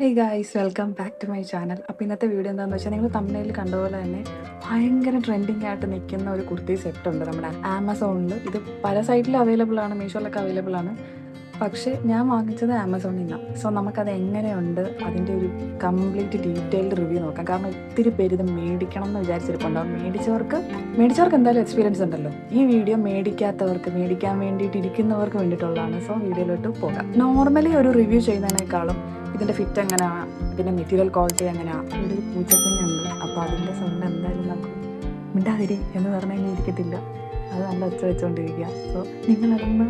Hey guys welcome back to my channel അപ്പോൾ ഇന്നത്തെ video എന്താണെന്ന് വെച്ചാൽ നിങ്ങൾ തമിഴിൽ കണ്ടതുപോലെ തന്നെ ഭയങ്കര ട്രെൻഡിങ് ആയിട്ട് നിൽക്കുന്ന ഒരു കുർത്തി സെറ്റ് ഉണ്ട് നമ്മുടെ ആമസോണിൽ ഇത് പല സൈറ്റിലും അവൈലബിൾ ആണ് മീഷോയിലൊക്കെ അവൈലബിൾ ആണ്. പക്ഷേ ഞാൻ വാങ്ങിച്ചത് ആമസോണിൽ നിന്നാണ് സോ നമുക്കത് എങ്ങനെയുണ്ട്? അതിന്റെ ഒരു കംപ്ലീറ്റ് ഡീറ്റെയിൽഡ് റിവ്യൂ നോക്കാം. കാരണം ഒത്തിരി പേര് ഇത് മേടിക്കണം എന്ന് വിചാരിച്ചിരിപ്പുണ്ടാവും മേടിച്ചവർക്ക് മേടിച്ചവർക്ക് എന്തായാലും എക്സ്പീരിയൻസ് ഉണ്ടല്ലോ. ഈ വീഡിയോ മേടിക്കാത്തവർക്ക് മേടിക്കാൻ വേണ്ടിയിട്ട് ഇരിക്കുന്നവർക്ക് വേണ്ടിയിട്ടുള്ളതാണ്. സോ വീഡിയോയിലോട്ട് പോകാം. നോർമലി ഒരു റിവ്യൂ ചെയ്യുന്നതിനേക്കാളും ഇതിന്റെ ഫിറ്റ് എങ്ങനെയാണ് പിന്നെ മെറ്റീരിയൽ ക്വാളിറ്റി എങ്ങനെയാണ് ഇവിടെ ഒരു പൂച്ചക്കുഞ്ഞുണ്ട് അപ്പോൾ അതിന്റെ സൗണ്ട് എന്തായാലും നമുക്ക് മിണ്ടാതിരി എന്ന് പറഞ്ഞു കഴിഞ്ഞാൽ ഇരിക്കത്തില്ല. അത് നല്ല ഒച്ച വെച്ചുകൊണ്ടിരിക്കുക. സോ നിങ്ങളതൊന്ന്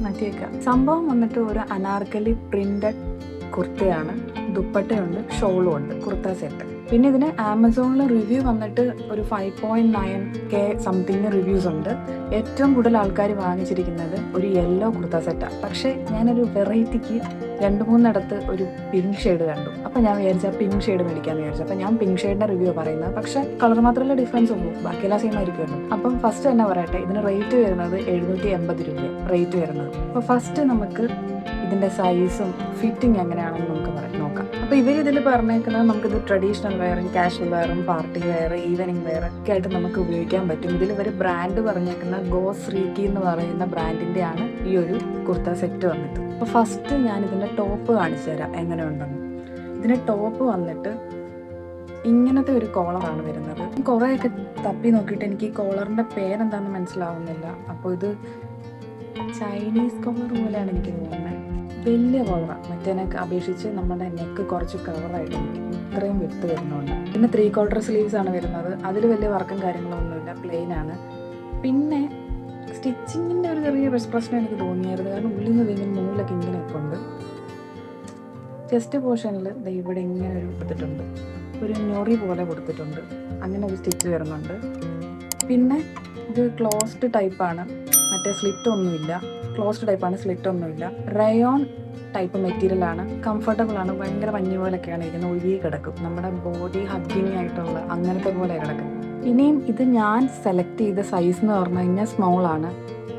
മാറ്റിയേക്കുക. സംഭവം വന്നിട്ട് ഒരു അനാർക്കലി പ്രിന്റഡ് കുർത്തയാണ്. ദുപ്പട്ടയുണ്ട് ഷോളും ഉണ്ട് കുർത്ത സെറ്റ് പിന്നെ ഇതിന് ആമസോണിൽ റിവ്യൂ വന്നിട്ട് ഒരു five point nine K something reviews ഉണ്ട്. ഏറ്റവും കൂടുതൽ ആൾക്കാർ വാങ്ങിച്ചിരിക്കുന്നത് ഒരു യെല്ലോ കുർത്ത സെറ്റാണ് പക്ഷേ ഞാനൊരു വെറൈറ്റിക്ക് രണ്ട് മൂന്നിടത്ത് ഒരു പിങ്ക് ഷെയ്ഡ് കണ്ടു. അപ്പോൾ ഞാൻ വിചാരിച്ച പിങ്ക് ഷെയ്ഡ് മേടിക്കാന്ന് വിചാരിച്ചു. അപ്പം ഞാൻ പിങ്ക് ഷെയ്ഡിന്റെ റിവ്യൂ പറയുന്നത് പക്ഷേ കളർ മാത്രമല്ല ഡിഫറൻസ് ഉള്ളൂ. ബാക്കിയെല്ലാം സെയിം ആയിരിക്കുമല്ലോ. അപ്പം ഫസ്റ്റ് തന്നെ പറയട്ടെ ഇതിന് റേറ്റ് വരുന്നത് എഴുന്നൂറ്റി എൺപത് രൂപ. റേറ്റ് വരുന്നത്. അപ്പോൾ ഫസ്റ്റ് നമുക്ക് ഇതിന്റെ സൈസും ഫിറ്റിംഗ് എങ്ങനെയാണെന്ന് നമുക്ക് പറയാം. നോക്കാം. അപ്പോൾ ഇവർ ഇതിൽ പറഞ്ഞേക്കുന്നത് നമുക്കിത് ട്രഡീഷണൽ വെയറും കാഷ്വൽ വെയറും പാർട്ടി വെയർ ഈവനിങ് വെയർ ഒക്കെ ആയിട്ട് നമുക്ക് ഉപയോഗിക്കാൻ പറ്റും. ഇതിൽ ഇവർ ബ്രാൻഡ് പറഞ്ഞേക്കുന്ന ഗോ റീക്കി എന്ന് പറയുന്ന ബ്രാൻഡിന്റെ ആണ് ഈ ഒരു കുർത്ത സെറ്റ് വന്നിട്ട് അപ്പോൾ ഫസ്റ്റ് ഞാൻ ഇതിന്റെ ടോപ്പ് കാണിച്ചു തരാം എങ്ങനെ ഉണ്ടെന്ന് ഇതിന്റെ ടോപ്പ് വന്നിട്ട് ഇങ്ങനത്തെ ഒരു കോളറാണ് വരുന്നത്. കുറേയൊക്കെ തപ്പി നോക്കിയിട്ട് എനിക്ക് ഈ കോളറിന്റെ പേരെന്താണെന്ന് മനസ്സിലാവുന്നില്ല. അപ്പോൾ ഇത് ചൈനീസ് കോളർ പോലെയാണ് എനിക്ക് തോന്നുന്നത്. വലിയ കോളറ മറ്റേനൊക്കെ അപേക്ഷിച്ച് നമ്മുടെ നെക്ക് കുറച്ച് കവറായിട്ടിരിക്കും ഇത്രയും വിട്ട് വരുന്നുണ്ട് പിന്നെ ത്രീ ക്വാർട്ടർ സ്ലീവ്സ് ആണ് വരുന്നത്. അതിൽ വലിയ വർക്കും കാര്യങ്ങളൊന്നുമില്ല പ്ലെയിൻ ആണ്. പിന്നെ സ്റ്റിച്ചിങ്ങിന്റെ ഒരു ചെറിയ പ്രശ്നം എനിക്ക് തോന്നിയായിരുന്നു. കാരണം ഉള്ളിൽ നിന്ന് ഇങ്ങനെ നൂലൊക്കെ ഇങ്ങനെ ഉണ്ട് ചെസ്റ്റ് പോർഷനിൽ ഇവിടെ ഇങ്ങനെ ഒരു കൊടുത്തിട്ടുണ്ട്. ഒരു ഞൊറി പോലെ കൊടുത്തിട്ടുണ്ട്. അങ്ങനെ ഒരു സ്റ്റിച്ച് വരുന്നുണ്ട്. പിന്നെ ഇത് ക്ലോസ്ഡ് ടൈപ്പാണ് മറ്റേ സ്ലിറ്റ് ഒന്നുമില്ല. ക്ലോസ്ഡ് ടൈപ്പാണ് സ്ലിറ്റ് ഒന്നുമില്ല. റയോൺ ടൈപ്പ് മെറ്റീരിയൽ ആണ്. കംഫർട്ടബിൾ ആണ്. ഭയങ്കര പഞ്ഞി പോലെയൊക്കെയാണ് ഇരിക്കുന്നത് ഒഴുകി കിടക്കും. നമ്മുടെ ബോഡി ഹഗ്ഗിങ് ആയിട്ടുള്ള അങ്ങനത്തെ പോലെ കിടക്കും. ഇനിയും ഇത് ഞാൻ സെലക്ട് ചെയ്ത സൈസ് എന്ന് പറഞ്ഞു കഴിഞ്ഞാൽ സ്മോൾ ആണ്.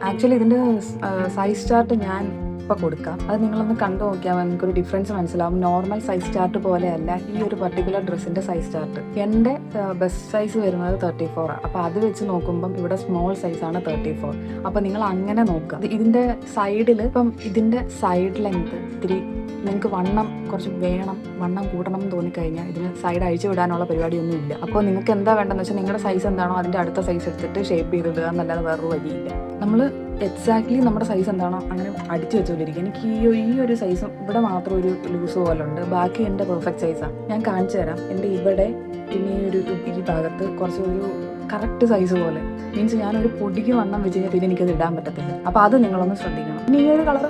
ആക്ച്വലി ഇതിന്റെ സൈസ് ചാർട്ട് ഞാൻ ഇപ്പോൾ കൊടുക്കാം. അത് നിങ്ങളൊന്ന് കണ്ടു നോക്കിയാൽ നിങ്ങൾക്ക് ഒരു ഡിഫറൻസ് മനസ്സിലാവും. നോർമൽ സൈസ് ചാർട്ട് പോലെയല്ല ഈ ഒരു പർട്ടിക്കുലർ ഡ്രസ്സിന്റെ സൈസ് ചാർട്ട് എന്റെ ബെസ്റ്റ് സൈസ് വരുന്നത് തേർട്ടി ആണ് അപ്പോൾ അത് വെച്ച് നോക്കുമ്പം ഇവിടെ സ്മോൾ സൈസാണ് തേർട്ടി ഫോർ അപ്പോൾ നിങ്ങൾ അങ്ങനെ നോക്കുക. ഇത് ഇതിന്റെ സൈഡിൽ ഇപ്പം ഇതിന്റെ സൈഡ് ലെങ്ത് ഇത്തിരി നിങ്ങൾക്ക് വണ്ണം കുറച്ച് വേണം വണ്ണം കൂടണം എന്ന് തോന്നിക്കഴിഞ്ഞാൽ ഇതിന് സൈഡ് അഴിച്ചു വിടാനുള്ള പരിപാടിയൊന്നും ഇല്ല. അപ്പോൾ നിങ്ങൾക്ക് എന്താ വേണ്ടതെന്ന് വെച്ചാൽ നിങ്ങളുടെ സൈസ് എന്താണോ അതിന്റെ അടുത്ത സൈസ് എടുത്തിട്ട് ഷേപ്പ് ചെയ്തിടുക എന്നല്ലാതെ വേറൊരു വഴിയില്ല. നമ്മൾ എക്സാക്ട്ലി നമ്മുടെ സൈസ് എന്താണോ? അങ്ങനെ അടിച്ചു വെച്ചുകൊണ്ടിരിക്കും എനിക്ക് ഈ ഈ ഒരു സൈസും ഇവിടെ മാത്രം ഒരു ലൂസ് പോലെ ഉണ്ട്. ബാക്കി എന്റെ പെർഫെക്റ്റ് സൈസാണ് ഞാൻ കാണിച്ചു തരാം. എന്റെ ഇവിടെ പിന്നെ ഈ ഒരു ഈ ഭാഗത്ത് കുറച്ച് ഒരു കറക്റ്റ് സൈസ് പോലെ. മീൻസ് ഞാനൊരു പൊടിക്ക് വണ്ണം വെച്ച് കഴിഞ്ഞാൽ പിന്നെ എനിക്കത് ഇടാൻ പറ്റത്തില്ല. അപ്പോൾ അത് നിങ്ങളൊന്ന് ശ്രദ്ധിക്കണം. പിന്നെ ഈ ഒരു കളർ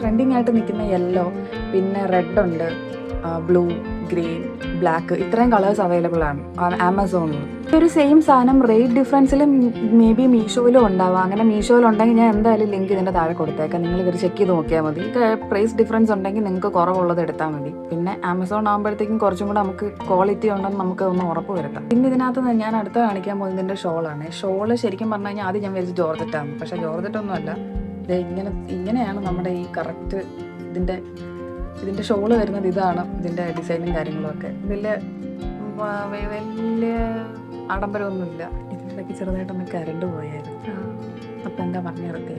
ട്രെൻഡിങ് ആയിട്ട് നിൽക്കുന്ന യെല്ലോ പിന്നെ റെഡ് ഉണ്ട്. ബ്ലൂ ഗ്രീൻ ബ്ലാക്ക് ഇത്രയും കളേഴ്സ് അവൈലബിൾ ആണ്. ആമസോണിൽ ഒരു സെയിം സാധനം റേറ്റ് ഡിഫറൻസിൽ മേ ബി മീഷോയിലും ഉണ്ടാവാം. അങ്ങനെ മീഷോയിൽ ഉണ്ടെങ്കിൽ ഞാൻ എന്തായാലും ലിങ്ക് ഇതിന്റെ താഴെ കൊടുത്തേക്കാം. നിങ്ങൾ ഇവർ ചെക്ക് ചെയ്ത് നോക്കിയാൽ മതി. പ്രൈസ് ഡിഫറൻസ് ഉണ്ടെങ്കിൽ നിങ്ങൾക്ക് കുറവുള്ളത് എടുത്താൽ മതി. പിന്നെ ആമസോൺ ആകുമ്പോഴത്തേക്കും കുറച്ചും കൂടെ നമുക്ക് ക്വാളിറ്റി ഉണ്ടെന്ന് നമുക്ക് ഒന്ന് ഉറപ്പ് വരുത്താം. പിന്നെ ഇതിനകത്ത് ഞാൻ അടുത്ത കാണിക്കാൻ പോകുന്നതിന്റെ ഷോളാണ് ഷോൾ ശരിക്കും പറഞ്ഞു കഴിഞ്ഞാൽ ആദ്യം ഞാൻ വിചാരിച്ചു ജോർജറ്റാണ് പക്ഷേ ജോർജറ്റൊന്നുമല്ല. ഇങ്ങനെ ഇങ്ങനെയാണ് നമ്മുടെ ഈ കറക്റ്റ് ഇതിന്റെ ഇതിന്റെ ഷോൾ വരുന്നത് ഇതാണ് ഇതിന്റെ ഡിസൈനും കാര്യങ്ങളൊക്കെ ഇതിൽ വലിയ ആഡംബരമൊന്നുമില്ല. ഇതിനിടയ്ക്ക് ചെറുതായിട്ടൊന്ന് കരണ്ട് പോയായിരുന്നു. അപ്പം എന്താ പറഞ്ഞിടത്തെ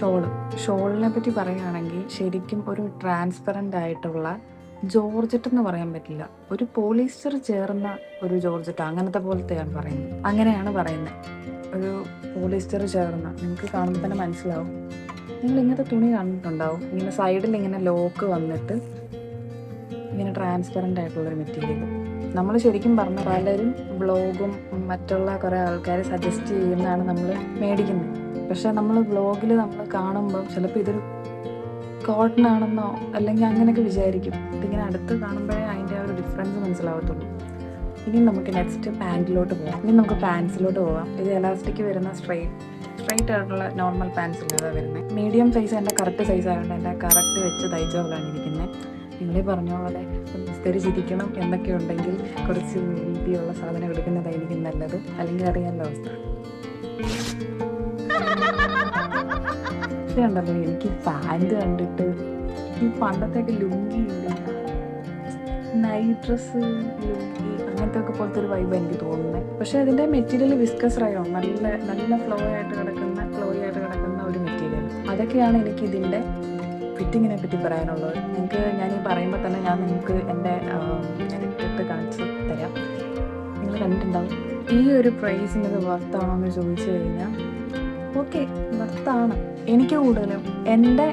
ഷോൾ. ഷോളിനെ പറ്റി പറയുകയാണെങ്കിൽ ശരിക്കും ഒരു ട്രാൻസ്പെറന്റ് ആയിട്ടുള്ള ജോർജറ്റ് എന്ന് പറയാൻ പറ്റില്ല. ഒരു പോളിസ്റ്റർ ചേർന്ന ഒരു ജോർജറ്റ് അങ്ങനത്തെ പോലത്തെയാണ് പറയുന്നത്. അങ്ങനെയാണ് പറയുന്നത്. ഒരു പോളിസ്റ്റർ ചേർന്ന നിങ്ങൾക്ക് കാണുമ്പോൾ തന്നെ മനസ്സിലാവും. നിങ്ങൾ ഇങ്ങനത്തെ തുണി കണ്ടിട്ടുണ്ടാവും. ഇങ്ങനെ സൈഡിൽ ഇങ്ങനെ ലോക്ക് വന്നിട്ട് ഇങ്ങനെ ട്രാൻസ്പെറന്റ് ആയിട്ടുള്ളൊരു മെറ്റീരിയൽ നമ്മൾ ശരിക്കും പറഞ്ഞ പലരും ബ്ലോഗും മറ്റുള്ള കുറേ ആൾക്കാർ സജസ്റ്റ് ചെയ്യുന്നതാണ് നമ്മൾ മേടിക്കുന്നത്. പക്ഷേ നമ്മൾ ബ്ലോഗിൽ നമ്മൾ കാണുമ്പോൾ ചിലപ്പോൾ ഇതൊരു കോട്ടൺ ആണെന്നോ അല്ലെങ്കിൽ അങ്ങനെയൊക്കെ വിചാരിക്കും. ഇതിങ്ങനെ അടുത്ത് കാണുമ്പോഴേ അതിന്റെ ആ ഒരു ഡിഫറൻസ് മനസ്സിലാവത്തുള്ളൂ. ഇനി നമുക്ക് നെക്സ്റ്റ് പാന്റിലോട്ട് പോകാം ഇനി നമുക്ക് പാൻസിലോട്ട് പോകാം ഇത് എലാസ്റ്റിക് വരുന്ന സ്ട്രൈറ്റ് സ്ട്രൈറ്റ് ആയിട്ടുള്ള നോർമൽ പാൻസ് ഇല്ലാതെ വരുന്നത് മീഡിയം സൈസ് എന്റെ കറക്റ്റ് സൈസ് ആയതുകൊണ്ട് എന്റെ കറക്റ്റ് വെച്ച് തയ്ച്ച പോലാണ് ഇരിക്കുന്നത് നിങ്ങളെ പറഞ്ഞ പോലെ വിസ്തരിച്ചിരിക്കണം എന്നൊക്കെ ഉണ്ടെങ്കിൽ കുറച്ച് രീതിയിലുള്ള സാധനം എടുക്കുന്നതായിരിക്കും നല്ലത്. അല്ലെങ്കിൽ അറിയാമല്ലോ അവസ്ഥ. ഉണ്ടല്ലോ എനിക്ക് പാന്റ് കണ്ടിട്ട് ഈ പണ്ടത്തേക്ക് ലുങ്കി ഇല്ല? നൈറ്റ് ഡ്രസ്സ് ലുങ്കി അങ്ങനത്തെ ഒക്കെ പോലത്തെ ഒരു വൈബ് എനിക്ക് തോന്നുന്നത് പക്ഷേ അതിന്റെ മെറ്റീരിയൽ വിസ്കസ് റയോ നല്ല നല്ല ഫ്ലോ ആയിട്ട് കിടക്കുന്ന ഫ്ലോ ആയിട്ട് കിടക്കുന്ന ഒരു മെറ്റീരിയൽ അതൊക്കെയാണ് എനിക്ക് ഇതിന്റെ ഫിറ്റിങ്ങിനെ പറ്റി പറയാനുള്ളത്. നിങ്ങൾക്ക് ഞാൻ ഈ പറയുമ്പോൾ തന്നെ ഞാൻ നിങ്ങൾക്ക് എന്റെ ഇട്ടിട്ട് കാണിച്ച് തരാം. നിങ്ങൾ കണ്ടിട്ടുണ്ടാവും. ഈ ഒരു പ്രൈസിന് ഇത് വർത്താണോ എന്ന് ചോദിച്ചു കഴിഞ്ഞാൽ ഓക്കെ വർത്താണ് എനിക്ക് കൂടുതലും എന്റെ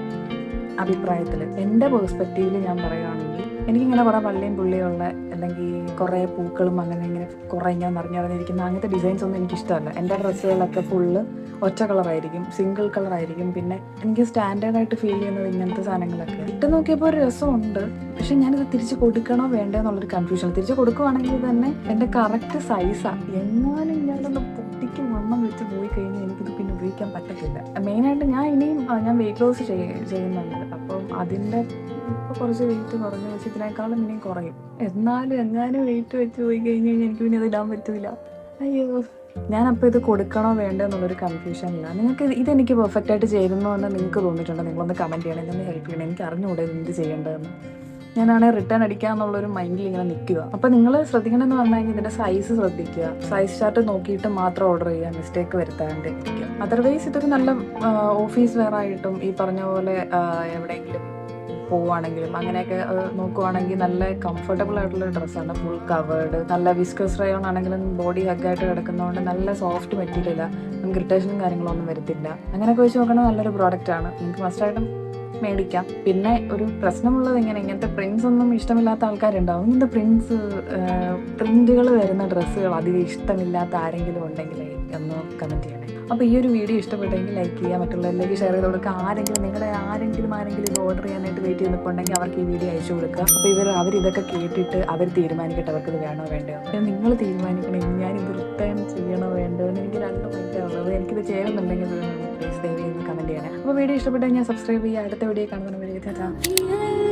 അഭിപ്രായത്തിൽ എന്റെ പേഴ്സ്പെക്റ്റീവിൽ ഞാൻ പറയുകയാണെങ്കിൽ എനിക്കിങ്ങനെ കുറേ പള്ളിയും പുള്ളിയുള്ള അല്ലെങ്കിൽ കുറേ പൂക്കളും അങ്ങനെ ഇങ്ങനെ കുറേ ഇങ്ങനെ നിറഞ്ഞു അങ്ങനത്തെ ഡിസൈൻസ് ഒന്നും എനിക്കിഷ്ടമല്ല. എന്റെ ഡ്രസ്സുകളൊക്കെ ഫുള്ള് ഒറ്റ കളറായിരിക്കും സിംഗിൾ കളറായിരിക്കും പിന്നെ എനിക്ക് സ്റ്റാൻഡേർഡ് ആയിട്ട് ഫീൽ ചെയ്യുന്നത് ഇങ്ങനത്തെ സാധനങ്ങളൊക്കെ. ഇട്ട് നോക്കിയപ്പോൾ ഒരു രസമുണ്ട്. പക്ഷെ ഞാനിത് തിരിച്ച് കൊടുക്കണോ വേണ്ടോ എന്നുള്ളൊരു കൺഫ്യൂഷൻ തിരിച്ച് കൊടുക്കുവാണെങ്കിൽ തന്നെ എന്റെ കറക്റ്റ് സൈസാണ് എങ്ങാനും ഞാനൊന്ന് പൊട്ടിക്ക് വണ്ണം വെച്ച് പോയി കഴിഞ്ഞാൽ എനിക്കിത് പിന്നെ ഉപയോഗിക്കാൻ പറ്റത്തില്ല. മെയിനായിട്ട് ഞാൻ ഇനിയും ഞാൻ വെയിറ്റ് ലോസ് ചെയ്യുന്നുണ്ട്. അപ്പം അതിന്റെ ഇപ്പോൾ കുറച്ച് വെയിറ്റ് കുറഞ്ഞു പക്ഷേ ഇതിനേക്കാളും ഇനിയും കുറയും. എന്നാലും എങ്ങാനും വെയിറ്റ് വെച്ച് പോയി കഴിഞ്ഞ് കഴിഞ്ഞാൽ എനിക്ക് പിന്നെ ഇത് ഇടാൻ പറ്റില്ല അയ്യോ. ഞാനപ്പോൾ ഇത് കൊടുക്കണോ വേണ്ടോ എന്നുള്ളൊരു കൺഫ്യൂഷനില്ല നിങ്ങൾക്ക് ഇത് ഇതെനിക്ക് പെർഫെക്റ്റ് ആയിട്ട് ചേരുന്നു എന്ന് നിങ്ങൾക്ക് തോന്നിയിട്ടുണ്ടോ? നിങ്ങളൊന്ന് കമന്റ് ചെയ്യണം. എന്നെ ഹെൽപ്പ് ചെയ്യണം. എനിക്ക് അറിഞ്ഞുകൂടെ എന്ത് ചെയ്യേണ്ടതെന്ന്. ഞാനാണെങ്കിൽ റിട്ടേൺ അടിക്കാന്നുള്ളൊരു മൈൻഡിൽ ഇങ്ങനെ നിൽക്കുക. അപ്പം നിങ്ങൾ ശ്രദ്ധിക്കണമെന്ന് പറഞ്ഞു കഴിഞ്ഞാൽ ഇതിന്റെ സൈസ് ശ്രദ്ധിക്കുക. സൈസ് ചാർട്ട് നോക്കിയിട്ട് മാത്രം ഓർഡർ ചെയ്യുക മിസ്റ്റേക്ക് വരുത്താണ്ട് ഇരിക്കുക അതർവൈസ് ഇതൊരു നല്ല ഓഫീസ് വെയർ ആയിട്ടും ഈ പറഞ്ഞ പോലെ എവിടെയെങ്കിലും പോവുകയാണെങ്കിലും അങ്ങനെയൊക്കെ നോക്കുവാണെങ്കിൽ നല്ല കംഫർട്ടബിൾ ആയിട്ടുള്ള ഡ്രസ്സാണ് ഫുൾ കവേർഡ് നല്ല വിസ്കസ് റയോൺ ആണെങ്കിലും ബോഡി ഹഗ്ഗായിട്ട് കിടക്കുന്നതുകൊണ്ട് നല്ല സോഫ്റ്റ് മെറ്റീരിയലാണ് നമുക്ക് ഇറിറ്റേഷനും കാര്യങ്ങളൊന്നും വരത്തില്ല. അങ്ങനെയൊക്കെ വെച്ച് നോക്കണ നല്ലൊരു പ്രോഡക്റ്റാണ് നിങ്ങൾക്ക് മസ്റ്റായിട്ടും മേടിക്കാം. പിന്നെ ഒരു പ്രശ്നമുള്ളത് ഇങ്ങനെ ഇങ്ങനത്തെ പ്രിൻസ് ഒന്നും ഇഷ്ടമില്ലാത്ത ആൾക്കാരുണ്ടാവും. ഇങ്ങനത്തെ പ്രിൻസ് പ്രിന്റുകൾ വരുന്ന ഡ്രസ്സുകൾ അധികം ഇഷ്ടമില്ലാത്ത ആരെങ്കിലും ഉണ്ടെങ്കിൽ ഒന്ന് കമന്റ് ചെയ്യണേ. അപ്പോൾ ഈ ഒരു വീഡിയോ ഇഷ്ടപ്പെട്ടെങ്കിൽ ലൈക്ക് ചെയ്യുക മറ്റുള്ളവരിലേക്ക് ഷെയർ ചെയ്ത് കൊടുക്കുക. ആരെങ്കിലും നിങ്ങളുടെ ആരെങ്കിലും ആരെങ്കിലും ഇത് ഓർഡർ ചെയ്യാനായിട്ട് വെയിറ്റ് ചെയ്യുന്നുണ്ടെങ്കിൽ അവർക്ക് ഈ വീഡിയോ അയച്ചു കൊടുക്കുക. അപ്പോൾ ഇവർ അവർ ഇതൊക്കെ കേട്ടിട്ട് അവർ തീരുമാനിക്കട്ടെ അവർക്ക് ഇത് വേണോ വേണ്ടോ നിങ്ങൾ തീരുമാനിക്കണം ഞാൻ ഇത് റിട്ടേൺ ചെയ്യണോ വേണ്ടോ എന്ന് എനിക്ക് രണ്ട് ഉള്ളത് എനിക്കിത് ചെയ്യണമെന്നുണ്ടെങ്കിൽ പ്ലീസ് ദയവ് ചെയ്ത് കമന്റ് ചെയ്യണേ അപ്പോൾ വീഡിയോ ഇഷ്ടപ്പെട്ടെങ്കിൽ ഞാൻ സബ്സ്ക്രൈബ് ചെയ്യുക. അടുത്ത വീഡിയോ കാണുന്ന വീഡിയോ ചേട്ടാ